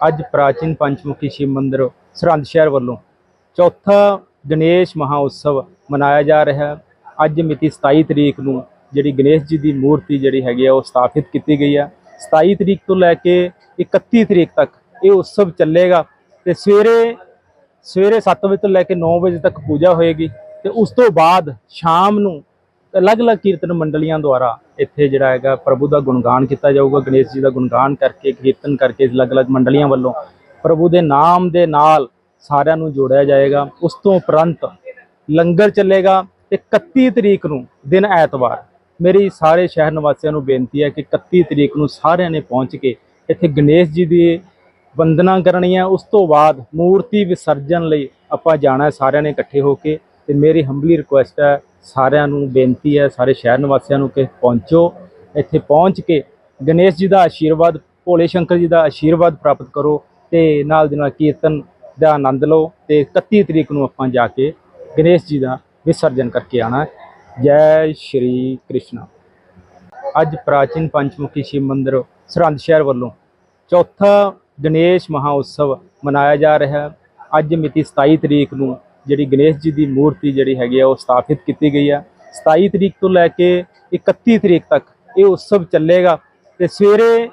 ਅੱਜ ਪ੍ਰਾਚੀਨ ਪੰਚਮੁਖੀ ਸ਼ਿਵ ਮੰਦਿਰ ਸਰਹੰਦ ਸ਼ਹਿਰ ਵੱਲੋਂ ਚੌਥਾ ਗਣੇਸ਼ ਮਹਾ ਉਤਸਵ ਮਨਾਇਆ ਜਾ ਰਿਹਾ ਹੈ। ਅੱਜ ਮਿਤੀ 27 ਤਰੀਕ ਨੂੰ ਜਿਹੜੀ ਗਣੇਸ਼ ਜੀ ਦੀ ਮੂਰਤੀ ਜਿਹੜੀ ਹੈਗੀ ਆ, ਉਹ ਸਥਾਪਿਤ ਕੀਤੀ ਗਈ ਹੈ 27 ਤਰੀਕ ਤੋਂ ਲੈ ਕੇ 31 ਤਰੀਕ ਤੱਕ ਇਹ ਉਤਸਵ ਚੱਲੇਗਾ ਤੇ ਸਵੇਰੇ ਸਵੇਰੇ 7 ਵਜੇ ਤੋਂ ਲੈ ਕੇ 9 ਵਜੇ ਤੱਕ ਪੂਜਾ ਹੋਏਗੀ ਤੇ ਉਸ ਤੋਂ ਬਾਅਦ ਸ਼ਾਮ ਨੂੰ ਅਲੱਗ-ਅਲੱਗ ਕੀਰਤਨ ਮੰਡਲੀਆਂ ਦੁਆਰਾ ਇੱਥੇ ਜਿਹੜਾ ਹੈਗਾ ਪ੍ਰਭੂ ਦਾ ਗੁਣਗਾਨ ਕੀਤਾ ਜਾਊਗਾ, ਗਣੇਸ਼ ਜੀ ਦਾ ਗੁਣਗਾਨ ਕਰਕੇ, ਕੀਰਤਨ ਕਰਕੇ ਅਲੱਗ-ਅਲੱਗ ਮੰਡਲੀਆਂ ਵੱਲੋਂ ਪ੍ਰਭੂ ਦੇ ਨਾਮ ਦੇ ਨਾਲ ਸਾਰਿਆਂ ਨੂੰ ਜੋੜਿਆ ਜਾਏਗਾ। ਉਸ ਤੋਂ ਉਪਰੰਤ ਲੰਗਰ ਚੱਲੇਗਾ ਤੇ 31 ਤਰੀਕ ਨੂੰ, ਦਿਨ ਐਤਵਾਰ। ਮੇਰੀ ਸਾਰੇ ਸ਼ਹਿਰ ਨਿਵਾਸੀਆਂ ਨੂੰ ਬੇਨਤੀ ਹੈ ਕਿ 31 ਤਰੀਕ ਨੂੰ ਸਾਰਿਆਂ ਨੇ ਪਹੁੰਚ ਕੇ ਇੱਥੇ ਗਣੇਸ਼ ਜੀ ਦੀ ਵੰਦਨਾ ਕਰਨੀ ਹੈ। ਉਸ ਤੋਂ ਬਾਅਦ ਮੂਰਤੀ ਵਿਸਰਜਨ ਲਈ ਆਪਾਂ ਜਾਣਾ ਸਾਰਿਆਂ ਨੇ ਇਕੱਠੇ ਹੋ ਕੇ। ਤੇ ਮੇਰੀ ਹੰਬਲੀ ਰਿਕੁਐਸਟ ਹੈ ਸਾਰਿਆਂ ਨੂੰ ਬੇਨਤੀ ਹੈ, ਸਾਰੇ ਸ਼ਹਿਰ ਨਿਵਾਸੀਆਂ ਨੂੰ ਕਿ ਪਹੁੰਚੋ। ਇੱਥੇ ਪਹੁੰਚ ਕੇ ਗਣੇਸ਼ ਜੀ ਦਾ ਆਸ਼ੀਰਵਾਦ, ਭੋਲੇ ਸ਼ੰਕਰ ਜੀ ਦਾ ਆਸ਼ੀਰਵਾਦ ਪ੍ਰਾਪਤ ਕਰੋ ਤੇ ਨਾਲ ਦੀ ਨਾਲ ਕੀਰਤਨ ਦਾ ਆਨੰਦ ਲਓ ਤੇ 31 ਤਰੀਕ ਨੂੰ ਆਪਾਂ ਜਾ ਕੇ ਗਣੇਸ਼ ਜੀ ਦਾ ਵਿਸਰਜਨ ਕਰਕੇ ਆਣਾ ਜੈ ਸ਼੍ਰੀ ਕ੍ਰਿਸ਼ਨ। ਅੱਜ ਪ੍ਰਾਚੀਨ ਪੰਚਮੁਖੀ ਸ਼ਿਵ ਮੰਦਿਰ ਸਰਹੰਦ ਸ਼ਹਿਰ ਵੱਲੋਂ ਚੌਥਾ ਗਣੇਸ਼ ਮਹਾ ਮਨਾਇਆ ਜਾ ਰਿਹਾ ਹੈ। ਅੱਜ ਮਿਤੀ 27 ਤਰੀਕ ਨੂੰ ਜਿਹੜੀ ਗਣੇਸ਼ ਜੀ ਦੀ ਮੂਰਤੀ ਜਿਹੜੀ ਹੈਗੀ ਆ, ਉਹ ਸਥਾਪਿਤ ਕੀਤੀ ਗਈ ਹੈ 27 ਤਰੀਕ ਤੋਂ ਲੈ ਕੇ 31 ਤਰੀਕ ਤੱਕ ਇਹ ਉਤਸਵ ਚੱਲੇਗਾ ਤੇ ਸਵੇਰੇ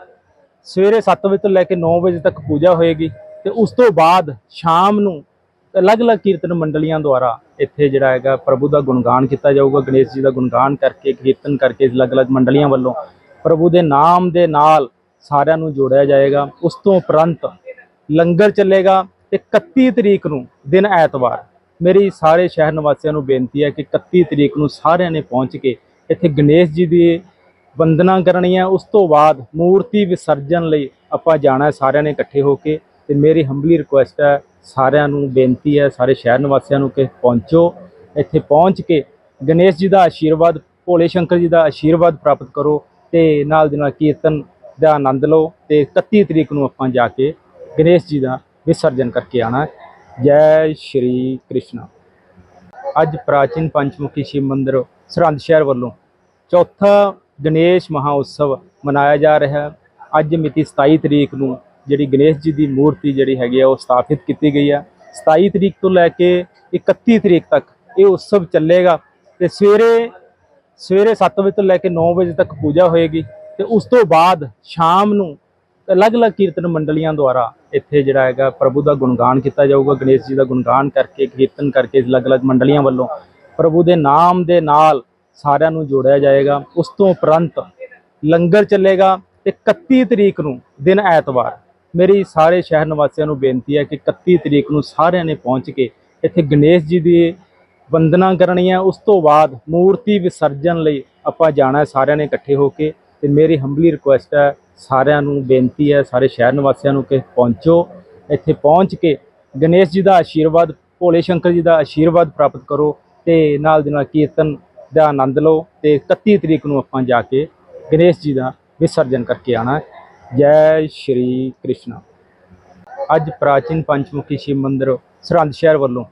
ਸਵੇਰੇ 7 ਵਜੇ ਤੋਂ ਲੈ ਕੇ 9 ਵਜੇ ਤੱਕ ਪੂਜਾ ਹੋਏਗੀ ਤੇ ਉਸ ਤੋਂ ਬਾਅਦ ਸ਼ਾਮ ਨੂੰ ਅਲੱਗ-ਅਲੱਗ ਕੀਰਤਨ ਮੰਡਲੀਆਂ ਦੁਆਰਾ ਇੱਥੇ ਜਿਹੜਾ ਹੈਗਾ ਪ੍ਰਭੂ ਦਾ ਗੁਣਗਾਨ ਕੀਤਾ ਜਾਊਗਾ, ਗਣੇਸ਼ ਜੀ ਦਾ ਗੁਣਗਾਨ ਕਰਕੇ, ਕੀਰਤਨ ਕਰਕੇ ਅਲੱਗ-ਅਲੱਗ ਮੰਡਲੀਆਂ ਵੱਲੋਂ ਪ੍ਰਭੂ ਦੇ ਨਾਮ ਦੇ ਨਾਲ ਸਾਰਿਆਂ ਨੂੰ ਜੋੜਿਆ ਜਾਏਗਾ। ਉਸ ਤੋਂ ਉਪਰੰਤ ਲੰਗਰ ਚੱਲੇਗਾ ਤੇ 31 ਤਰੀਕ ਨੂੰ ਦਿਨ ਐਤਵਾਰ। ਮੇਰੀ ਸਾਰੇ ਸ਼ਹਿਰ ਨਿਵਾਸੀਆਂ ਨੂੰ ਬੇਨਤੀ ਹੈ ਕਿ 31 ਤਰੀਕ ਨੂੰ ਸਾਰਿਆਂ ਨੇ ਪਹੁੰਚ ਕੇ ਇੱਥੇ ਗਣੇਸ਼ ਜੀ ਦੀ ਵੰਦਨਾ ਕਰਨੀ ਹੈ। ਉਸ ਤੋਂ ਬਾਅਦ ਮੂਰਤੀ ਵਿਸਰਜਨ ਲਈ ਆਪਾਂ ਜਾਣਾ ਹੈ, ਸਾਰਿਆਂ ਨੇ ਇਕੱਠੇ ਹੋ ਕੇ। ਤੇ ਮੇਰੀ ਹੰਬਲੀ ਰਿਕੁਐਸਟ ਹੈ, ਸਾਰਿਆਂ ਨੂੰ ਬੇਨਤੀ ਹੈ, ਸਾਰੇ ਸ਼ਹਿਰ ਨਿਵਾਸੀਆਂ ਨੂੰ ਕਿ ਪਹੁੰਚੋ। ਇੱਥੇ ਪਹੁੰਚ ਕੇ ਗਣੇਸ਼ ਜੀ ਦਾ ਆਸ਼ੀਰਵਾਦ, ਭੋਲੇ ਸ਼ੰਕਰ ਜੀ ਦਾ ਆਸ਼ੀਰਵਾਦ ਪ੍ਰਾਪਤ ਕਰੋ ਤੇ ਨਾਲ ਦੀ ਨਾਲ ਕੀਰਤਨ ਦਾ ਆਨੰਦ ਲਓ ਤੇ 31 ਤਰੀਕ ਨੂੰ ਆਪਾਂ ਜਾ ਕੇ ਗਣੇਸ਼ ਜੀ ਦਾ ਵਿਸਰਜਨ ਕਰਕੇ ਆਣਾ ਜੈ ਸ਼੍ਰੀ ਕ੍ਰਿਸ਼ਨ। ਅੱਜ ਪ੍ਰਾਚੀਨ ਪੰਚਮੁਖੀ ਸ਼ਿਵ ਮੰਦਿਰ ਸਰਹੰਦ ਸ਼ਹਿਰ ਵੱਲੋਂ ਚੌਥਾ ਗਣੇਸ਼ ਮਹਾ ਮਨਾਇਆ ਜਾ ਰਿਹਾ ਹੈ। ਅੱਜ ਮਿਤੀ 27 ਤਰੀਕ ਨੂੰ ਜਿਹੜੀ ਗਣੇਸ਼ ਜੀ ਦੀ ਮੂਰਤੀ ਜਿਹੜੀ ਹੈਗੀ ਆ, ਉਹ ਸਥਾਪਿਤ ਕੀਤੀ ਗਈ ਹੈ 27 ਤਰੀਕ ਤੋਂ ਲੈ ਕੇ 31 ਤਰੀਕ ਤੱਕ ਇਹ ਉਤਸਵ ਚੱਲੇਗਾ ਤੇ ਸਵੇਰੇ ਸਵੇਰੇ 7 ਵਜੇ ਤੋਂ ਲੈ ਕੇ 9 ਵਜੇ ਤੱਕ ਪੂਜਾ ਹੋਏਗੀ ਤੇ ਉਸ ਤੋਂ ਬਾਅਦ ਸ਼ਾਮ ਨੂੰ ਅਲੱਗ-ਅਲੱਗ ਕੀਰਤਨ ਮੰਡਲੀਆਂ ਦੁਆਰਾ ਇੱਥੇ ਜਿਹੜਾ ਹੈਗਾ ਪ੍ਰਭੂ ਦਾ ਗੁਣਗਾਨ ਕੀਤਾ ਜਾਊਗਾ, ਗਣੇਸ਼ ਜੀ ਦਾ ਗੁਣਗਾਨ ਕਰਕੇ, ਕੀਰਤਨ ਕਰਕੇ ਅਲੱਗ-ਅਲੱਗ ਮੰਡਲੀਆਂ ਵੱਲੋਂ ਪ੍ਰਭੂ ਦੇ ਨਾਮ ਦੇ ਨਾਲ ਸਾਰਿਆਂ ਨੂੰ ਜੋੜਿਆ ਜਾਏਗਾ। ਉਸ ਤੋਂ ਉਪਰੰਤ ਲੰਗਰ ਚੱਲੇਗਾ ਤੇ 31 ਤਰੀਕ ਨੂੰ, ਦਿਨ ਐਤਵਾਰ। ਮੇਰੀ ਸਾਰੇ ਸ਼ਹਿਰ ਨਿਵਾਸੀਆਂ ਨੂੰ ਬੇਨਤੀ ਹੈ ਕਿ 31 ਤਰੀਕ ਨੂੰ ਸਾਰਿਆਂ ਨੇ ਪਹੁੰਚ ਕੇ ਇੱਥੇ ਗਣੇਸ਼ ਜੀ ਦੀ ਵੰਦਨਾ ਕਰਨੀ ਹੈ। ਉਸ ਤੋਂ ਬਾਅਦ ਮੂਰਤੀ ਵਿਸਰਜਨ ਲਈ ਆਪਾਂ ਜਾਣਾ ਸਾਰਿਆਂ ਨੇ ਇਕੱਠੇ ਹੋ ਕੇ ਤੇ ਮੇਰੀ ਹੰਬਲੀ ਰਿਕੁਐਸਟ ਹੈ ਸਾਰਿਆਂ ਨੂੰ ਬੇਨਤੀ ਹੈ, ਸਾਰੇ ਸ਼ਹਿਰ ਨਿਵਾਸੀਆਂ ਨੂੰ ਕਿ ਪਹੁੰਚੋ। ਇੱਥੇ ਪਹੁੰਚ ਕੇ ਗਣੇਸ਼ ਜੀ ਦਾ ਆਸ਼ੀਰਵਾਦ, ਭੋਲੇ ਸ਼ੰਕਰ ਜੀ ਦਾ ਆਸ਼ੀਰਵਾਦ ਪ੍ਰਾਪਤ ਕਰੋ ਤੇ ਨਾਲ ਦੀ ਨਾਲ ਕੀਰਤਨ ਦਾ ਆਨੰਦ ਲਓ ਤੇ 31 ਤਰੀਕ ਨੂੰ ਆਪਾਂ ਜਾ ਕੇ ਗਣੇਸ਼ ਜੀ ਦਾ ਵਿਸਰਜਨ ਕਰਕੇ ਆਣਾ ਜੈ ਸ਼੍ਰੀ ਕ੍ਰਿਸ਼ਨ। ਅੱਜ ਪ੍ਰਾਚੀਨ ਪੰਚਮੁਖੀ ਸ਼ਿਵ ਮੰਦਿਰ ਸਰਹੰਦ ਸ਼ਹਿਰ ਵੱਲੋਂ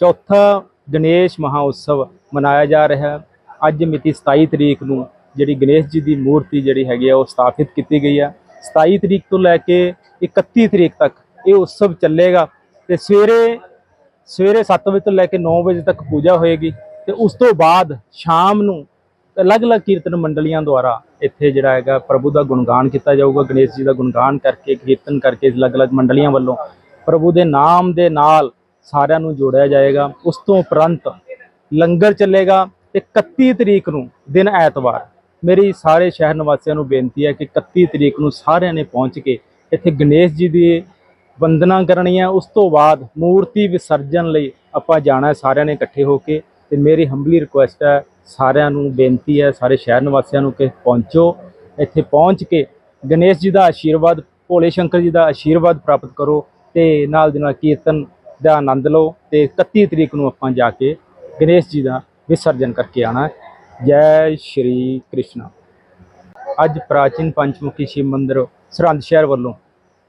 ਚੌਥਾ ਗਣੇਸ਼ ਮਹਾਉਤਸਵ ਮਨਾਇਆ ਜਾ ਰਿਹਾ ਹੈ। ਅੱਜ ਮਿਤੀ 27 ਤਰੀਕ ਨੂੰ ਜਿਹੜੀ ਗਣੇਸ਼ ਜੀ ਦੀ ਮੂਰਤੀ ਜਿਹੜੀ ਹੈਗੀ ਆ, ਉਹ ਸਥਾਪਿਤ ਕੀਤੀ ਗਈ ਹੈ 27 ਤਰੀਕ ਤੋਂ ਲੈ ਕੇ 31 ਤਰੀਕ ਤੱਕ ਇਹ ਉਤਸਵ ਚੱਲੇਗਾ ਤੇ ਸਵੇਰੇ ਸਵੇਰੇ 7 ਵਜੇ ਤੋਂ ਲੈ ਕੇ 9 ਵਜੇ ਤੱਕ ਪੂਜਾ ਹੋਏਗੀ ਤੇ ਉਸ ਤੋਂ ਬਾਅਦ ਸ਼ਾਮ ਨੂੰ ਅਲੱਗ-ਅਲੱਗ ਕੀਰਤਨ ਮੰਡਲੀਆਂ ਦੁਆਰਾ ਇੱਥੇ ਜਿਹੜਾ ਹੈਗਾ ਪ੍ਰਭੂ ਦਾ ਗੁਣਗਾਨ ਕੀਤਾ ਜਾਊਗਾ। ਗਣੇਸ਼ ਜੀ ਦਾ ਗੁਣਗਾਨ ਕਰਕੇ, ਕੀਰਤਨ ਕਰਕੇ ਅਲੱਗ-ਅਲੱਗ ਮੰਡਲੀਆਂ ਵੱਲੋਂ ਪ੍ਰਭੂ ਦੇ ਨਾਮ ਦੇ ਨਾਲ ਸਾਰਿਆਂ ਨੂੰ ਜੋੜਿਆ ਜਾਏਗਾ। ਉਸ ਤੋਂ ਉਪਰੰਤ ਲੰਗਰ ਚੱਲੇਗਾ ਤੇ 31 ਤਰੀਕ ਨੂੰ ਦਿਨ ਐਤਵਾਰ। ਮੇਰੀ ਸਾਰੇ ਸ਼ਹਿਰ ਨਿਵਾਸੀਆਂ ਨੂੰ ਬੇਨਤੀ ਹੈ ਕਿ 31 ਤਰੀਕ ਨੂੰ ਸਾਰਿਆਂ ਨੇ ਪਹੁੰਚ ਕੇ ਇੱਥੇ ਗਣੇਸ਼ ਜੀ ਦੀ ਵੰਦਨਾ ਕਰਨੀ ਹੈ। ਉਸ ਤੋਂ ਬਾਅਦ ਮੂਰਤੀ ਵਿਸਰਜਨ ਲਈ ਆਪਾਂ ਜਾਣਾ ਸਾਰਿਆਂ ਨੇ ਇਕੱਠੇ ਹੋ ਕੇ। ਤੇ ਮੇਰੀ ਹੰਬਲੀ ਰਿਕੁਐਸਟ ਹੈ, ਸਾਰਿਆਂ ਨੂੰ ਬੇਨਤੀ ਹੈ, ਸਾਰੇ ਸ਼ਹਿਰ ਨਿਵਾਸੀਆਂ ਨੂੰ ਕਿ ਪਹੁੰਚੋ। ਇੱਥੇ ਪਹੁੰਚ ਕੇ ਗਣੇਸ਼ ਜੀ ਦਾ ਆਸ਼ੀਰਵਾਦ, ਭੋਲੇ ਸ਼ੰਕਰ ਜੀ ਦਾ ਆਸ਼ੀਰਵਾਦ ਪ੍ਰਾਪਤ ਕਰੋ ਤੇ ਨਾਲ ਦੀ ਨਾਲ ਕੀਰਤਨ ਦਾ ਆਨੰਦ ਲਓ ਤੇ 31 ਤਰੀਕ ਨੂੰ ਆਪਾਂ ਜਾ ਕੇ ਗਣੇਸ਼ ਜੀ ਦਾ ਵਿਸਰਜਨ ਕਰਕੇ ਆਣਾ ਜੈ ਸ਼੍ਰੀ ਕ੍ਰਿਸ਼ਨ। ਅੱਜ ਪ੍ਰਾਚੀਨ ਪੰਚਮੁਖੀ ਸ਼ਿਵ ਮੰਦਿਰ ਸਰਹੰਦ ਸ਼ਹਿਰ ਵੱਲੋਂ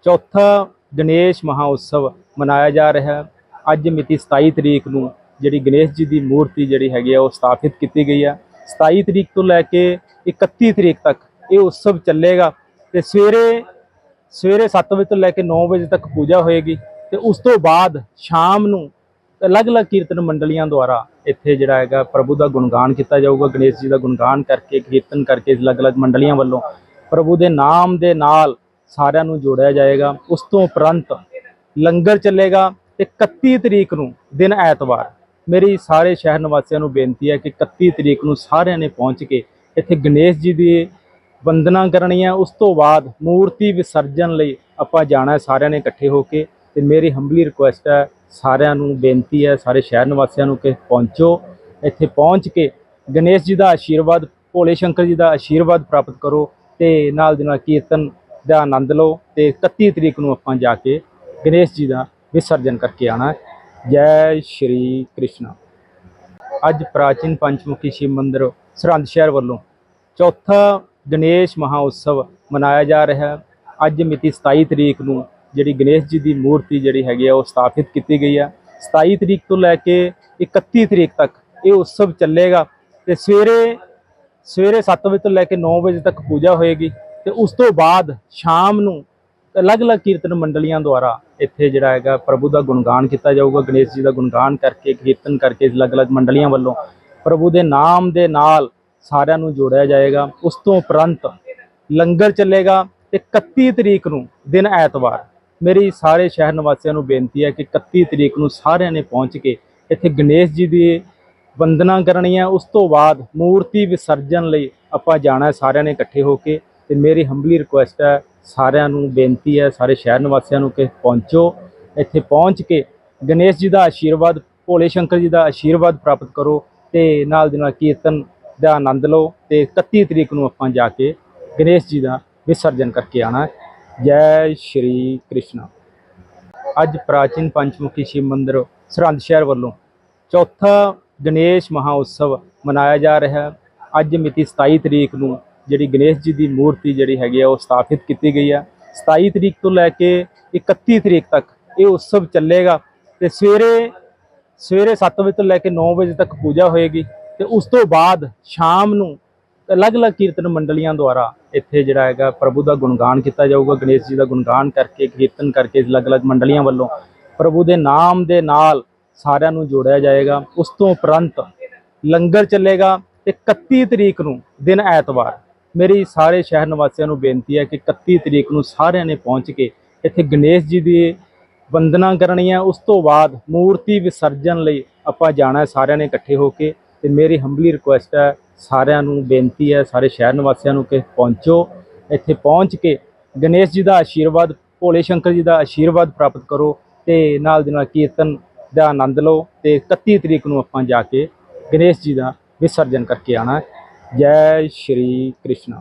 ਚੌਥਾ ਗਣੇਸ਼ ਮਹਾ ਮਨਾਇਆ ਜਾ ਰਿਹਾ ਹੈ। ਅੱਜ ਮਿਤੀ 27 ਤਰੀਕ ਨੂੰ ਜਿਹੜੀ ਗਣੇਸ਼ ਜੀ ਦੀ ਮੂਰਤੀ ਜਿਹੜੀ ਹੈਗੀ ਆ, ਉਹ ਸਥਾਪਿਤ ਕੀਤੀ ਗਈ ਹੈ 27 ਤਰੀਕ ਤੋਂ ਲੈ ਕੇ 31 ਤਰੀਕ ਤੱਕ ਇਹ ਉਤਸਵ ਚੱਲੇਗਾ ਤੇ ਸਵੇਰੇ ਸਵੇਰੇ 7 ਵਜੇ ਤੋਂ ਲੈ ਕੇ 9 ਵਜੇ ਤੱਕ ਪੂਜਾ ਹੋਏਗੀ ਤੇ ਉਸ ਤੋਂ ਬਾਅਦ ਸ਼ਾਮ ਨੂੰ ਅਲੱਗ-ਅਲੱਗ ਕੀਰਤਨ ਮੰਡਲੀਆਂ ਦੁਆਰਾ ਇੱਥੇ ਜਿਹੜਾ ਹੈਗਾ ਪ੍ਰਭੂ ਦਾ ਗੁਣਗਾਨ ਕੀਤਾ ਜਾਊਗਾ, ਗਣੇਸ਼ ਜੀ ਦਾ ਗੁਣਗਾਨ ਕਰਕੇ, ਕੀਰਤਨ ਕਰਕੇ ਅਲੱਗ-ਅਲੱਗ ਮੰਡਲੀਆਂ ਵੱਲੋਂ ਪ੍ਰਭੂ ਦੇ ਨਾਮ ਦੇ ਨਾਲ ਸਾਰਿਆਂ ਨੂੰ ਜੋੜਿਆ ਜਾਏਗਾ। ਉਸ ਤੋਂ ਉਪਰੰਤ ਲੰਗਰ ਚੱਲੇਗਾ ਤੇ 31 ਤਰੀਕ ਨੂੰ ਦਿਨ ਐਤਵਾਰ। ਮੇਰੀ ਸਾਰੇ ਸ਼ਹਿਰ ਨਿਵਾਸੀਆਂ ਨੂੰ ਬੇਨਤੀ ਹੈ ਕਿ 31 ਤਰੀਕ ਨੂੰ ਸਾਰਿਆਂ ਨੇ ਪਹੁੰਚ ਕੇ ਇੱਥੇ ਗਣੇਸ਼ ਜੀ ਦੀ ਵੰਦਨਾ ਕਰਨੀ ਹੈ। ਉਸ ਤੋਂ ਬਾਅਦ ਮੂਰਤੀ ਵਿਸਰਜਨ ਲਈ ਆਪਾਂ ਜਾਣਾ ਸਾਰਿਆਂ ਨੇ ਇਕੱਠੇ ਹੋ ਕੇ ਤੇ ਮੇਰੀ ਹੰਬਲੀ ਰਿਕੁਐਸਟ ਹੈ ਸਾਰਿਆਂ ਨੂੰ ਬੇਨਤੀ ਹੈ, ਸਾਰੇ ਸ਼ਹਿਰ ਨਿਵਾਸੀਆਂ ਨੂੰ ਕਿ ਪਹੁੰਚੋ। ਇੱਥੇ ਪਹੁੰਚ ਕੇ ਗਣੇਸ਼ ਜੀ ਦਾ ਆਸ਼ੀਰਵਾਦ, ਭੋਲੇ ਸ਼ੰਕਰ ਜੀ ਦਾ ਆਸ਼ੀਰਵਾਦ ਪ੍ਰਾਪਤ ਕਰੋ ਤੇ ਨਾਲ ਦੀ ਨਾਲ ਕੀਰਤਨ ਦਾ ਆਨੰਦ ਲਓ ਤੇ 31 ਤਰੀਕ ਨੂੰ ਆਪਾਂ ਜਾ ਕੇ ਗਣੇਸ਼ ਜੀ ਦਾ ਵਿਸਰਜਨ ਕਰਕੇ ਆਣਾ ਜੈ ਸ਼੍ਰੀ ਕ੍ਰਿਸ਼ਨ। ਅੱਜ ਪ੍ਰਾਚੀਨ ਪੰਚਮੁਖੀ ਸ਼ਿਵ ਮੰਦਿਰ ਸਰਹੰਦ ਸ਼ਹਿਰ ਵੱਲੋਂ ਚੌਥਾ ਗਣੇਸ਼ ਮਹਾ ਮਨਾਇਆ ਜਾ ਰਿਹਾ ਹੈ। ਅੱਜ ਮਿਤੀ 27 ਤਰੀਕ ਨੂੰ ਜਿਹੜੀ ਗਣੇਸ਼ ਜੀ ਦੀ ਮੂਰਤੀ ਜਿਹੜੀ ਹੈਗੀ ਆ, ਉਹ ਸਥਾਪਿਤ ਕੀਤੀ ਗਈ ਆ। 27 ਤਰੀਕ ਤੋਂ ਲੈ ਕੇ 31 ਤਰੀਕ ਤੱਕ ਇਹ ਉਤਸਵ ਚੱਲੇਗਾ ਤੇ ਸਵੇਰੇ ਸਵੇਰੇ 7 ਵਜੇ ਤੋਂ ਲੈ ਕੇ 9 ਵਜੇ ਤੱਕ ਪੂਜਾ ਹੋਏਗੀ ਤੇ ਉਸ ਤੋਂ ਬਾਅਦ ਸ਼ਾਮ ਨੂੰ ਅਲੱਗ-ਅਲੱਗ ਕੀਰਤਨ ਮੰਡਲੀਆਂ ਦੁਆਰਾ ਇੱਥੇ ਜਿਹੜਾ ਹੈਗਾ ਪ੍ਰਭੂ ਦਾ ਗੁਣਗਾਨ ਕੀਤਾ ਜਾਊਗਾ, ਗਣੇਸ਼ ਜੀ ਦਾ ਗੁਣਗਾਨ ਕਰਕੇ, ਕੀਰਤਨ ਕਰਕੇ ਅਲੱਗ-ਅਲੱਗ ਮੰਡਲੀਆਂ ਵੱਲੋਂ ਪ੍ਰਭੂ ਦੇ ਨਾਮ ਦੇ ਨਾਲ ਸਾਰਿਆਂ ਨੂੰ ਜੋੜਿਆ ਜਾਏਗਾ। ਉਸ ਤੋਂ ਉਪਰੰਤ ਲੰਗਰ ਚੱਲੇਗਾ ਤੇ 31 ਤਰੀਕ ਨੂੰ, ਦਿਨ ਐਤਵਾਰ। ਮੇਰੀ ਸਾਰੇ ਸ਼ਹਿਰ ਨਿਵਾਸੀਆਂ ਨੂੰ ਬੇਨਤੀ ਹੈ ਕਿ 31 ਤਰੀਕ ਨੂੰ ਸਾਰਿਆਂ ਨੇ ਪਹੁੰਚ ਕੇ ਇੱਥੇ ਗਣੇਸ਼ ਜੀ ਦੀ ਵੰਦਨਾ ਕਰਨੀ ਹੈ। ਉਸ ਤੋਂ ਬਾਅਦ ਮੂਰਤੀ ਵਿਸਰਜਨ ਲਈ ਆਪਾਂ ਜਾਣਾ ਸਾਰਿਆਂ ਨੇ ਇਕੱਠੇ ਹੋ ਕੇ। ਤੇ ਮੇਰੀ ਹੰਬਲੀ ਰਿਕੁਐਸਟ ਹੈ, ਸਾਰਿਆਂ ਨੂੰ ਬੇਨਤੀ ਹੈ, ਸਾਰੇ ਸ਼ਹਿਰ ਨਿਵਾਸੀਆਂ ਨੂੰ ਕਿ ਪਹੁੰਚੋ। ਇੱਥੇ ਪਹੁੰਚ ਕੇ ਗਣੇਸ਼ ਜੀ ਦਾ ਆਸ਼ੀਰਵਾਦ, ਭੋਲੇ ਸ਼ੰਕਰ ਜੀ ਦਾ ਆਸ਼ੀਰਵਾਦ ਪ੍ਰਾਪਤ ਕਰੋ ਤੇ ਨਾਲ ਦੀ ਨਾਲ ਕੀਰਤਨ ਦਾ ਆਨੰਦ ਲਓ ਤੇ 31 ਤਰੀਕ ਨੂੰ ਆਪਾਂ ਜਾ ਕੇ ਗਣੇਸ਼ ਜੀ ਦਾ ਵਿਸਰਜਨ ਕਰਕੇ ਆਣਾ ਜੈ ਸ਼੍ਰੀ ਕ੍ਰਿਸ਼ਨ। ਅੱਜ ਪ੍ਰਾਚੀਨ ਪੰਚਮੁਖੀ ਸ਼ਿਵ ਮੰਦਿਰ ਸਰਹੰਦ ਸ਼ਹਿਰ ਵੱਲੋਂ ਚੌਥਾ ਗਣੇਸ਼ ਮਹਾਉਤਸਵ ਮਨਾਇਆ ਜਾ ਰਿਹਾ ਹੈ। ਅੱਜ ਮਿਤੀ 27 ਤਰੀਕ ਨੂੰ ਜਿਹੜੀ ਗਣੇਸ਼ ਜੀ ਦੀ ਮੂਰਤੀ ਜਿਹੜੀ ਹੈਗੀ ਆ, ਉਹ ਸਥਾਪਿਤ ਕੀਤੀ ਗਈ ਆ। 27 ਤਰੀਕ ਤੋਂ ਲੈ ਕੇ 31 ਤਰੀਕ ਤੱਕ ਇਹ ਉਤਸਵ ਚੱਲੇਗਾ ਤੇ ਸਵੇਰੇ ਸਵੇਰੇ 7 ਵਜੇ ਤੋਂ ਲੈ ਕੇ 9 ਵਜੇ ਤੱਕ ਪੂਜਾ ਹੋਏਗੀ ਤੇ ਉਸ ਤੋਂ ਬਾਅਦ ਸ਼ਾਮ ਨੂੰ ਅਲੱਗ-ਅਲੱਗ ਕੀਰਤਨ ਮੰਡਲੀਆਂ ਦੁਆਰਾ ਇੱਥੇ ਜਿਹੜਾ ਹੈਗਾ ਪ੍ਰਭੂ ਦਾ ਗੁਣਗਾਨ ਕੀਤਾ ਜਾਊਗਾ, ਗਣੇਸ਼ ਜੀ ਦਾ ਗੁਣਗਾਨ ਕਰਕੇ, ਕੀਰਤਨ ਕਰਕੇ ਅਲੱਗ-ਅਲੱਗ ਮੰਡਲੀਆਂ ਵੱਲੋਂ ਪ੍ਰਭੂ ਦੇ ਨਾਮ ਦੇ ਨਾਲ ਸਾਰਿਆਂ ਨੂੰ ਜੋੜਿਆ ਜਾਏਗਾ। ਉਸ ਤੋਂ ਉਪਰੰਤ ਲੰਗਰ ਚੱਲੇਗਾ ਤੇ 31 ਤਰੀਕ ਨੂੰ ਦਿਨ ਐਤਵਾਰ। ਮੇਰੀ ਸਾਰੇ ਸ਼ਹਿਰ ਨਿਵਾਸੀਆਂ ਨੂੰ ਬੇਨਤੀ ਹੈ ਕਿ 31 ਤਰੀਕ ਨੂੰ ਸਾਰਿਆਂ ਨੇ ਪਹੁੰਚ ਕੇ ਇੱਥੇ ਗਣੇਸ਼ ਜੀ ਦੀ ਵੰਦਨਾ ਕਰਨੀ ਹੈ। ਉਸ ਤੋਂ ਬਾਅਦ ਮੂਰਤੀ ਵਿਸਰਜਨ ਲਈ ਆਪਾਂ ਜਾਣਾ ਸਾਰਿਆਂ ਨੇ ਇਕੱਠੇ ਹੋ ਕੇ। ਤੇ ਮੇਰੀ ਹੰਬਲੀ ਰਿਕੁਐਸਟ ਹੈ, ਸਾਰਿਆਂ ਨੂੰ ਬੇਨਤੀ ਹੈ, ਸਾਰੇ ਸ਼ਹਿਰ ਨਿਵਾਸੀਆਂ ਨੂੰ ਕਿ ਪਹੁੰਚੋ। ਇੱਥੇ ਪਹੁੰਚ ਕੇ ਗਣੇਸ਼ ਜੀ ਦਾ ਆਸ਼ੀਰਵਾਦ, ਭੋਲੇ ਸ਼ੰਕਰ ਜੀ ਦਾ ਆਸ਼ੀਰਵਾਦ ਪ੍ਰਾਪਤ ਕਰੋ ਤੇ ਨਾਲ ਦੀ ਨਾਲ ਕੀਰਤਨ ਦਾ ਆਨੰਦ ਲਓ ਤੇ 31 ਤਰੀਕ ਨੂੰ ਆਪਾਂ ਜਾ ਕੇ ਗਣੇਸ਼ ਜੀ ਦਾ ਵਿਸਰਜਨ ਕਰਕੇ ਆਣਾ ਜੈ ਸ਼੍ਰੀ ਕ੍ਰਿਸ਼ਨ।